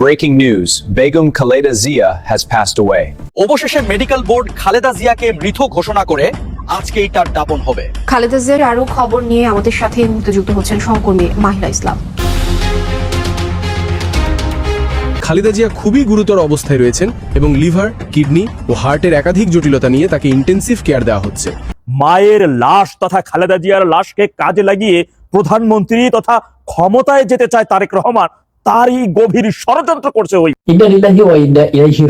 Breaking news Begum Khaleda Zia has passed away. অবশেষে medical board Khaleda জিয়াকে মৃত ঘোষণা করে আজকেই তার দাপন হবে। খালেদা জিয়ার আরও খবর নিয়ে আমাদের সাথে এই মুহূর্তে যুক্ত হচ্ছেন সহকর্মী মাহিলা ইসলাম। খালেদা জিয়া খুবই গুরুতর অবস্থায় রয়েছেন এবং লিভার কিডনি ও হার্টের একাধিক জটিলতা নিয়ে তাকে ইন্টেন্সিভ কেয়ার দেওয়া হচ্ছে। মায়ের লাশ তথা খালেদা জিয়ার লাশকে কাজে লাগিয়ে প্রধানমন্ত্রী তথা ক্ষমতায় যেতে চায় তারেক রহমান। তারই গভীর ষড়যন্ত্র করছে ওই ইলাইহি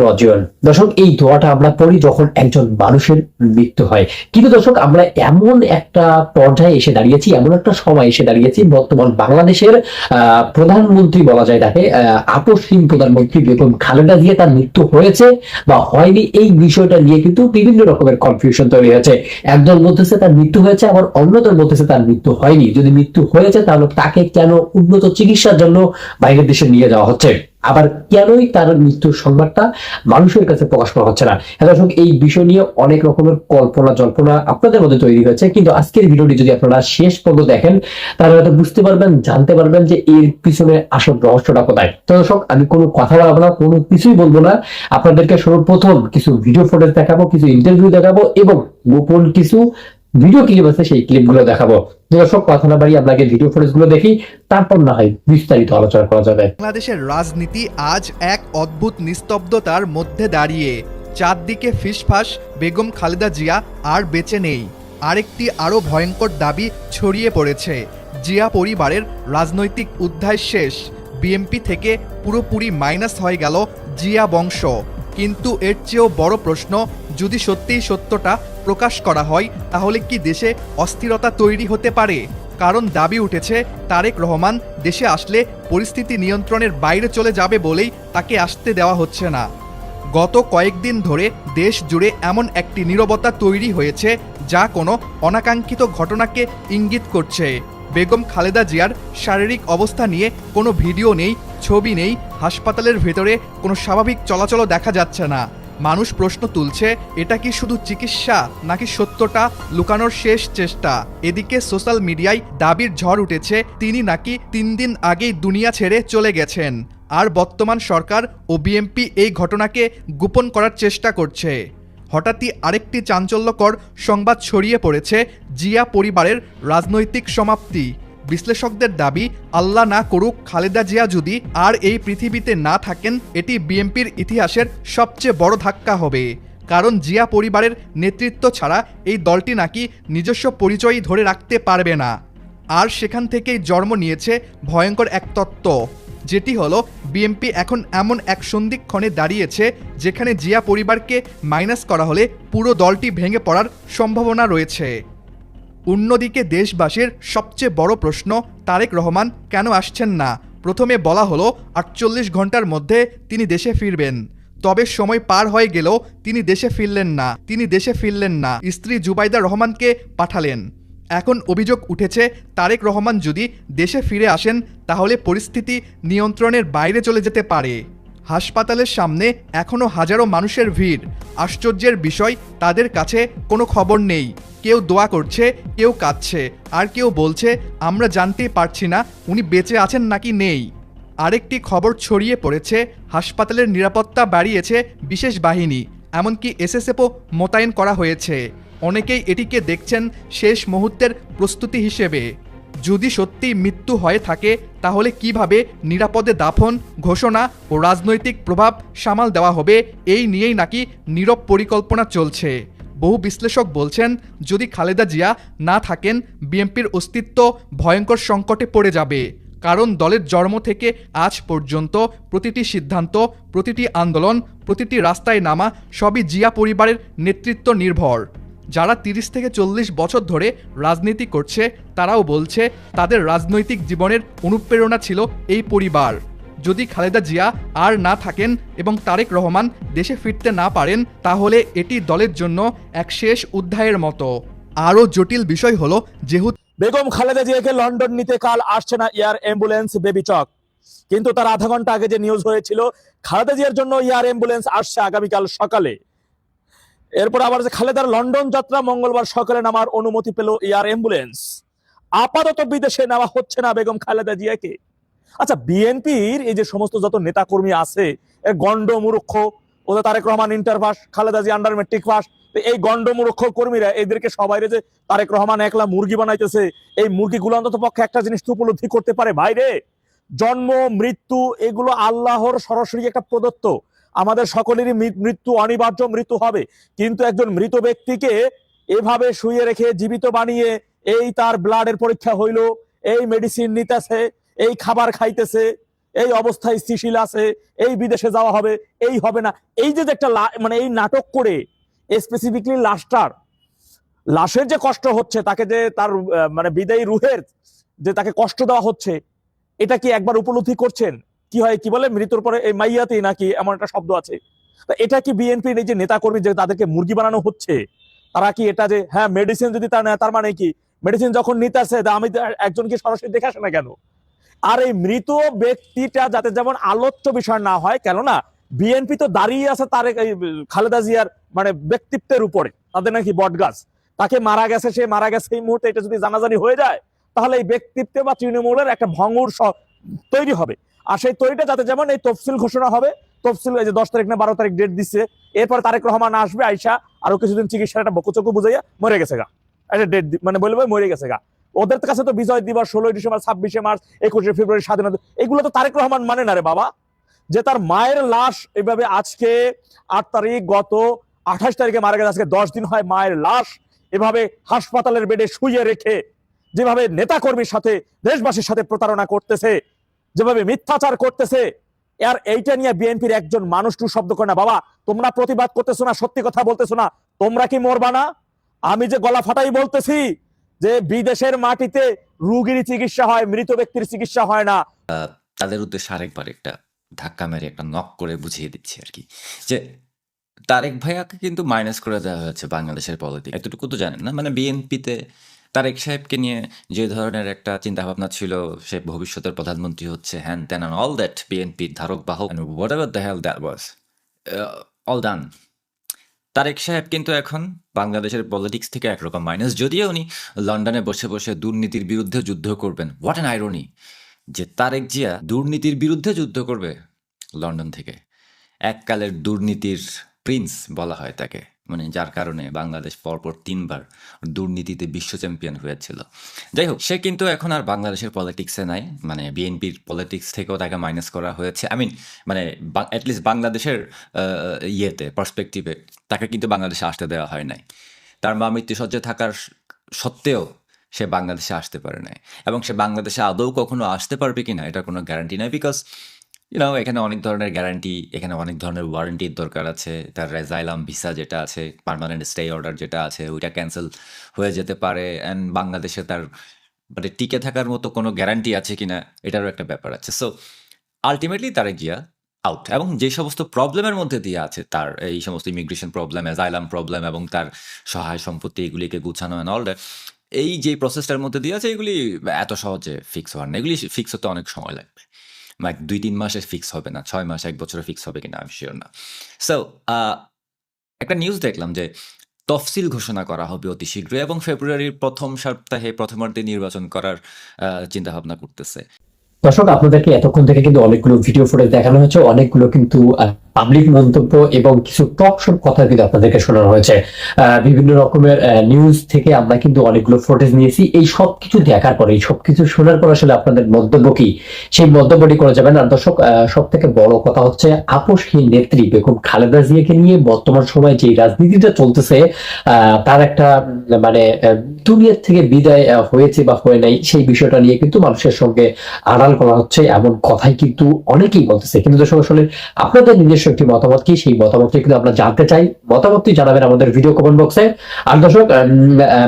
দর্শক, এই দোয়াটা আমরা পড়ি যখন একজন মানুষের মৃত্যু হয়। কিন্তু দর্শক, আমরা এমন একটা পর্যায়ে এসে দাঁড়িয়েছি, এমন একটা সময় এসে দাঁড়িয়েছি, বর্তমান বাংলাদেশের প্রধানমন্ত্রী বলা যায় তাকে আপসহীন প্রধানমন্ত্রী বেগম খালেদা জিয়া, তার মৃত্যু হয়েছে বা হয়নি এই বিষয়টা নিয়ে কিন্তু বিভিন্ন রকমের কনফিউশন তৈরি হয়েছে। একদল বলতেছে তার মৃত্যু হয়েছে, আবার অন্যদল বলতেছে তার মৃত্যু হয়নি। যদি মৃত্যু হয়েছে, তাহলে তাকে কেন উন্নত চিকিৎসার জন্য বাইরের দেশে নিয়ে যাওয়া হচ্ছে। আবার কেনই তার মৃত্যুর সংবাদটা মানুষের কাছে প্রকাশ করা হচ্ছে না? হ্যাঁ দর্শক, এই বিষয় নিয়ে অনেক রকমের কল্পনা জল্পনা আপনাদের মধ্যে তৈরি হয়েছে। কিন্তু আজকের ভিডিওটি যদি আপনারা শেষ পর্যন্ত দেখেন, তাহলে হয়তো বুঝতে পারবেন, জানতে পারবেন যে এর পিছনে আসল রহস্যটা কোথায়। তো দর্শক, আমি কোনো কথা বলব না, কোনো কিছুই বলব না। আপনাদেরকে সর্বপ্রথম কিছু ভিডিও ফুটেজ দেখাবো, কিছু ইন্টারভিউ দেখাবো এবং গোপন কিছু ভিডিও ক্লিপ আছে, সেই ক্লিপগুলো দেখাবো। দর্শক কথা না বাড়ি, আপনাকে ভিডিও ফুটেজগুলো দেখি, তারপর না হয় বিস্তারিত আলোচনা করা যাবে। বাংলাদেশের রাজনীতি আজ এক অদ্ভুত নিস্তব্ধতার মধ্যে দাঁড়িয়ে। চারদিকে ফিসফাস, বেগম খালেদা জিয়া আর বেঁচে নেই। আরেকটি আরও ভয়ঙ্কর দাবি ছড়িয়ে পড়েছে। জিয়া পরিবারের রাজনৈতিক উদ্ধার শেষ। বিএমপি থেকে পুরোপুরি মাইনাস হয়ে গেল জিয়া বংশ। কিন্তু এর চেয়েও বড় প্রশ্ন, যদি সত্যিই সত্যটা প্রকাশ করা হয়, তাহলে কি দেশে অস্থিরতা তৈরি হতে পারে? কারণ দাবি উঠেছে, তারেক রহমান দেশে আসলে পরিস্থিতি নিয়ন্ত্রণের বাইরে চলে যাবে বলেই তাকে আসতে দেওয়া হচ্ছে না। গত কয়েকদিন ধরে দেশ জুড়ে এমন একটি নীরবতা তৈরি হয়েছে, যা কোনো অনাকাঙ্ক্ষিত ঘটনাকে ইঙ্গিত করছে। বেগম খালেদা জিয়ার শারীরিক অবস্থা নিয়ে কোনো ভিডিও নেই, ছবি নেই, হাসপাতালের ভেতরে কোনো স্বাভাবিক চলাচলও দেখা যাচ্ছে না। মানুষ প্রশ্ন তুলছে, এটা কি শুধু চিকিৎসা নাকি সত্যটা? লুকানোর শেষ চেষ্টা। এদিকে সোশ্যাল মিডিয়ায় দাবির ঝড় উঠেছে, তিনি নাকি তিন দিন আগেই দুনিয়া ছেড়ে চলে গেছেন। আর বর্তমান সরকার ও বিএমপি এই ঘটনাকে গোপন করার চেষ্টা করছে। হঠাৎই আরেকটি চাঞ্চল্যকর সংবাদ ছড়িয়ে পড়েছে, জিয়া পরিবারের রাজনৈতিক সমাপ্তি। বিশ্লেষকদের দাবি, আল্লাহ না করুক, খালেদা জিয়া যদি আর এই পৃথিবীতে না থাকেন, এটি বিএনপির ইতিহাসের সবচেয়ে বড় ধাক্কা হবে। কারণ জিয়া পরিবারের নেতৃত্ব ছাড়া এই দলটি নাকি নিজস্ব পরিচয়ই ধরে রাখতে পারবে না। আর সেখান থেকেই জন্ম নিয়েছে ভয়ঙ্কর এক তত্ত্ব, যেটি হলো বিএমপি এখন এমন এক সন্ধিক্ষণে দাঁড়িয়েছে যেখানে জিয়া পরিবারকে মাইনাস করা হলে পুরো দলটি ভেঙে পড়ার সম্ভাবনা রয়েছে। অন্যদিকে দেশবাসীর সবচেয়ে বড় প্রশ্ন, তারেক রহমান কেন আসছেন না? প্রথমে বলা হলো, আটচল্লিশ ঘণ্টার মধ্যে তিনি দেশে ফিরবেন। তবে সময় পার হয়ে গেলেও তিনি দেশে ফিরলেন না। তিনি দেশে ফিরলেন না। স্ত্রী জুবাইদা রহমানকে পাঠালেন। এখন অভিযোগ উঠেছে, তারেক রহমান যদি দেশে ফিরে আসেন, তাহলে পরিস্থিতি নিয়ন্ত্রণের বাইরে চলে যেতে পারে। হাসপাতালের সামনে এখনও হাজারো মানুষের ভিড়। আশ্চর্যের বিষয়, তাদের কাছে কোনো খবর নেই। কেউ দোয়া করছে, কেউ কাঁদছে, আর কেউ বলছে, আমরা জানতেই পারছি না, উনি বেঁচে আছেন নাকি নেই। আরেকটি খবর ছড়িয়ে পড়েছে, হাসপাতালের নিরাপত্তা বাড়িয়েছে বিশেষ বাহিনী, এমনকি এসএসএফও মোতায়েন করা হয়েছে। অনেকেই এটিকে দেখছেন শেষ মুহূর্তের প্রস্তুতি হিসেবে। যদি সত্যি মৃত্যু হয়ে থাকে, তাহলে কীভাবে নিরাপদে দাফন, ঘোষণা ও রাজনৈতিক প্রভাব সামাল দেওয়া হবে, এই নিয়েই নাকি নীরব পরিকল্পনা চলছে। বহু বিশ্লেষক বলছেন, যদি খালেদা জিয়া না থাকেন, বিএনপির অস্তিত্ব ভয়ঙ্কর সংকটে পড়ে যাবে। কারণ দলের জন্ম থেকে আজ পর্যন্ত প্রতিটি সিদ্ধান্ত, প্রতিটি আন্দোলন, প্রতিটি রাস্তায় নামা সবই জিয়া পরিবারের নেতৃত্ব নির্ভর। যারা তিরিশ থেকে চল্লিশ বছর ধরে রাজনীতি করছে, তারাও বলছে তাদের রাজনৈতিক জীবনের অনুপ্রেরণা ছিল এই পরিবার। যদি খালেদা জিয়া আর না থাকেন এবং তারেক রহমান দেশে ফিরতে না পারেন, তাহলে এটি দলের জন্য এক শেষ অধ্যায়ের মতো। আরও জটিল বিষয় হলো যেহেতু বেগম খালেদা জিয়াকে লন্ডন নিতে কাল আসছে না এয়ার অ্যাম্বুলেন্স বেবি চক কিন্তু তার আধা ঘণ্টা আগে যে নিউজ হয়েছিল, খালেদা জিয়ার জন্য এয়ার অ্যাম্বুলেন্স আসছে আগামীকাল সকালে। এরপর আবার যে খালেদার লন্ডন যাত্রা মঙ্গলবার সকালে নামার অনুমতি পেল এয়ার অ্যাম্বুলেন্স। আপাতত বিদেশে নেওয়া হচ্ছে না বেগম খালেদা জিয়াকে। আচ্ছা বিএনপির এই যে সমস্ত যত নেতাকর্মী আছে গন্ড মূর্খ ওদের Tarek Rahman, inter pass Khaleda ji under matric pass এই গন্ড মূর্খ কর্মীরা, এদেরকে সবাই যে তারেক রহমান একলা মুরগি বানাইতেছে, এই মুরগিগুলো অন্তত পক্ষে একটা জিনিস উপলব্ধি করতে পারে বাইরে? জন্ম, মৃত্যু, এগুলো আল্লাহর সরাসরি একটা প্রদত্ত। আমাদের সকলেরই মৃত্যু অনিবার্য মৃত্যু হবে। কিন্তু একজন মৃত ব্যক্তিকে এভাবে শুয়ে রেখে জীবিত বানিয়ে এই তার ব্লাডের পরীক্ষা হইল, এই মেডিসিন নিতেছে, এই খাবার খাইতেছে, এই অবস্থায় স্থিতিশীল আছে, এই বিদেশে যাওয়া হবে, এই হবে না। এই যে একটা মানে এই নাটক করে স্পেসিফিকলি লাশটার, লাশের যে কষ্ট হচ্ছে, তাকে যে তার মানে বিদায়ী রুহের যে তাকে কষ্ট দেওয়া হচ্ছে, এটা কি একবার উপলব্ধি করছেন? কি হয়, কি বলে, মৃত্যুর পরে এই মাইয়াতি নাকি এমন একটা শব্দ আছে। এটা কি বিএনপির এই যে নেতাকর্মী যে তাদেরকে মুরগি বানানো হচ্ছে, তারা কি এটা যে হ্যাঁ মেডিসিন যদি তার নেয়, তার মানে কি? মেডিসিন যখন নিতে আসে আমি একজনকে সরাসরি দেখে আসে না কেন? আর এই মৃত ব্যক্তিটা যাতে যেমন আলোচ্য বিষয় না হয়, কেননা বিএনপি তো দাঁড়িয়ে আছে তার খালেদা জিয়ার মানে ব্যক্তিত্বের উপরে, তাদের নাকি বটগাছ তাকে মারা গেছে, সে মারা গেছে এই মুহূর্তে, এটা যদি জানাজানি হয়ে যায়, তাহলে এই ব্যক্তিত্বে বা তৃণমূলের একটা ভঙ্গুর তৈরি হবে। আর সেই তৈরিটা যাতে যেমন এই তফসিল ঘোষণা হবে, তফসিল এই যে দশ তারিখ না বারো তারিখ ডেট দিচ্ছে এরপর তারেক রহমান আসবে, আইসা আরও কিছুদিন চিকিৎসার একটা বকুচকু বুঝাইয়া মরে গেছে গা। একটা ডেট মানে বলবে মরে গেছে গা। ওদের কাছে তো বিজয় দিবস ষোলোই ডিসেম্বর, ছাব্বিশে মার্চ, একুশে ফেব্রুয়ারি, স্বাধীনতা, এগুলো তো তারেক রহমান মানে না রে বাবা। যে তার মায়ের লাশ এভাবে আজকে আট তারিখ গত আঠাশ তারিখে মারা গেছে, আজকে দশ দিন হয় মায়ের লাশ এভাবে হাসপাতালের বেডে শুয়ে রেখে যেভাবে নেতাকর্মীর সাথে, দেশবাসীর সাথে প্রতারণা করতেছে যেভাবে মিথ্যাচার করতেছে, আর এইটা নিয়ে বিএনপির একজন মানুষ টু শব্দ করে না। বাবা, তোমরা প্রতিবাদ করতেছো না, সত্যি কথা বলতেছো না। তোমরা কি মরবা না? আমি যে গলা ফাটাই বলতেছি যে বিদেশের মাটিতে রুগীর চিকিৎসা হয়, মৃত ব্যক্তির চিকিৎসা হয় না। তাদের উদ্দেশ্যে আরেকবার একটা ধাক্কা মেরে একটা নক করে বুঝিয়ে দিচ্ছি আর কি। যে তারেক ভাইয়াকে কিন্তু মাইনাস করে দেওয়া হয়েছে বাংলাদেশের পলিটিক এতটুকু তো জানেন না? মানে বিএনপিতে তারেক সাহেবকে নিয়ে যে ধরনের একটা চিন্তা ভাবনা ছিল, সে ভবিষ্যতের প্রধানমন্ত্রী হচ্ছে হ্যান ত্যান অল দ্যাট বিএনপির ধারক বাহক whatever the hell that was all done Tarek সাহেব কিন্তু এখন বাংলাদেশের পলিটিক্স থেকে একরকম মাইনাস যদিও উনি লন্ডনে বসে বসে দুর্নীতির বিরুদ্ধে যুদ্ধ করবেন হোয়াট অ্যান আইরনি যে তারেক জিয়া দুর্নীতির বিরুদ্ধে যুদ্ধ করবে লন্ডন থেকে। এককালের দুর্নীতির প্রিন্স বলা হয় তাকে। মানে যার কারণে বাংলাদেশ পরপর তিনবার দুর্নীতিতে বিশ্ব চ্যাম্পিয়ন হয়েছিল। যাই হোক, সে কিন্তু এখন আর বাংলাদেশের পলিটিক্সে নাই মানে বিএনপির পলিটিক্স থেকেও তাকে মাইনাস করা হয়েছে। আই মিন মানে অ্যাটলিস্ট বাংলাদেশের ইয়েতে পার্সপেক্টিভে তাকে কিন্তু বাংলাদেশে আসতে দেওয়া হয় নাই। তার মা মৃত্যুসজ্জায় থাকার সত্ত্বেও সে বাংলাদেশে আসতে পারে নাই। এবং সে বাংলাদেশে আদৌ কখনো আসতে পারবে কিনা এটা কোনো গ্যারান্টি নাই বিকজ ইউনো এখানে অনেক ধরনের গ্যারান্টি এখানে অনেক ধরনের ওয়ারেন্টির দরকার আছে। তার রেজাইলাম ভিসা যেটা আছে পার্মানেন্ট স্টে অর্ডার যেটা আছে, ওইটা ক্যান্সেল হয়ে যেতে পারে। অ্যান্ড বাংলাদেশে তার মানে টিকে থাকার মতো কোনো গ্যারান্টি আছে কি না এটারও একটা ব্যাপার আছে। সো আলটিমেটলি তারা গিয়া আউট এবং যে সমস্ত প্রবলেমের মধ্যে দিয়ে আছে, তার এই সমস্ত ইমিগ্রেশন প্রবলেম অ্যাজাইলাম প্রবলেম এবং তার সহায় সম্পত্তি, এগুলিকে গুছানো অ্যান্ড অল এই যে প্রসেসটার মধ্যে দিয়ে আছে, এগুলি এত সহজে ফিক্স হওয়ার না। এগুলি ফিক্স হতে অনেক সময় লাগবে। লাইক দুই তিন মাসে ফিক্স হবে না, ছয় মাস, এক বছরে ফিক্স হবে কিনা আমি শিওর না। সো একটা নিউজ দেখলাম যে তফসিল ঘোষণা করা হবে অতি শীঘ্রই এবং ফেব্রুয়ারির প্রথম সপ্তাহে প্রথমার্ধে নির্বাচন করার চিন্তা ভাবনা করতেছে। দর্শক, আপনাদেরকে এতক্ষণ থেকে কিন্তু অনেকগুলো ভিডিও ফুটেজ দেখানো হয়েছে, অনেকগুলো কিন্তু পাবলিক মন্তব্য এবং কিছু টক শোর কথা কিন্তু আপনাদেরকে শোনানো হয়েছে। বিভিন্ন রকমের নিউজ থেকে আমরা কিন্তু অনেকগুলো ফুটেজ নিয়েছি। এই সব কিছু দেখার পরে, এই সব কিছু শোনার পর আসলে আপনাদের মন্তব্য কি? সেই মন্তব্যটি করে যাবেন আর দর্শক সব থেকে বড় কথা হচ্ছে, আপোষহীন নেত্রী বেগম খালেদা জিয়াকে নিয়ে বর্তমান সময়ে যে রাজনীতিটা চলতেছে তার একটা মানে দুনিয়ার থেকে বিদায় হয়েছে বা হয় নাই, সেই বিষয়টা নিয়ে কিন্তু মানুষের সঙ্গে আড়াল করা হচ্ছে এমন কথাই কিন্তু অনেকেই বলতেছে। কিন্তু দর্শক আসলে আপনাদের নিজস্ব একটি মতামত কি? সেই মতামতটি কিন্তু আমরা জানতে চাই। মতামতটি জানাবেন আমাদের ভিডিও কমেন্ট বক্সে আর দর্শক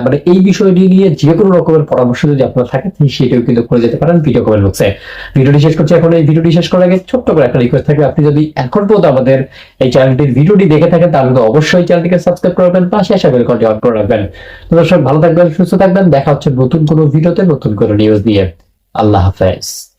মানে এই বিষয়টি নিয়ে যে কোনো রকমের পরামর্শ যদি আপনার থাকে সেটাও কিন্তু করে যেতে পারেন ভিডিও কমেন্ট বক্সে ভিডিওটি শেষ করছি এখন, এই ভিডিওটি শেষ করার আগে ছোট্ট করে একটা রিকোয়েস্ট থাকবে। আপনি যদি এখন পর্যন্ত আমাদের এই চ্যানেলটির ভিডিওটি দেখে থাকেন, তাহলে অবশ্যই চ্যানেলটিকে সাবস্ক্রাইব করবেন পাশে আসা বেলকনটি অন করে রাখবেন। দর্শক, ভালো থাকবেন সুস্থ থাকবেন। দেখা হচ্ছে নতুন কোনো ভিডিওতে নতুন কোনো নিউজ নিয়ে। আল্লাহ হাফেজ।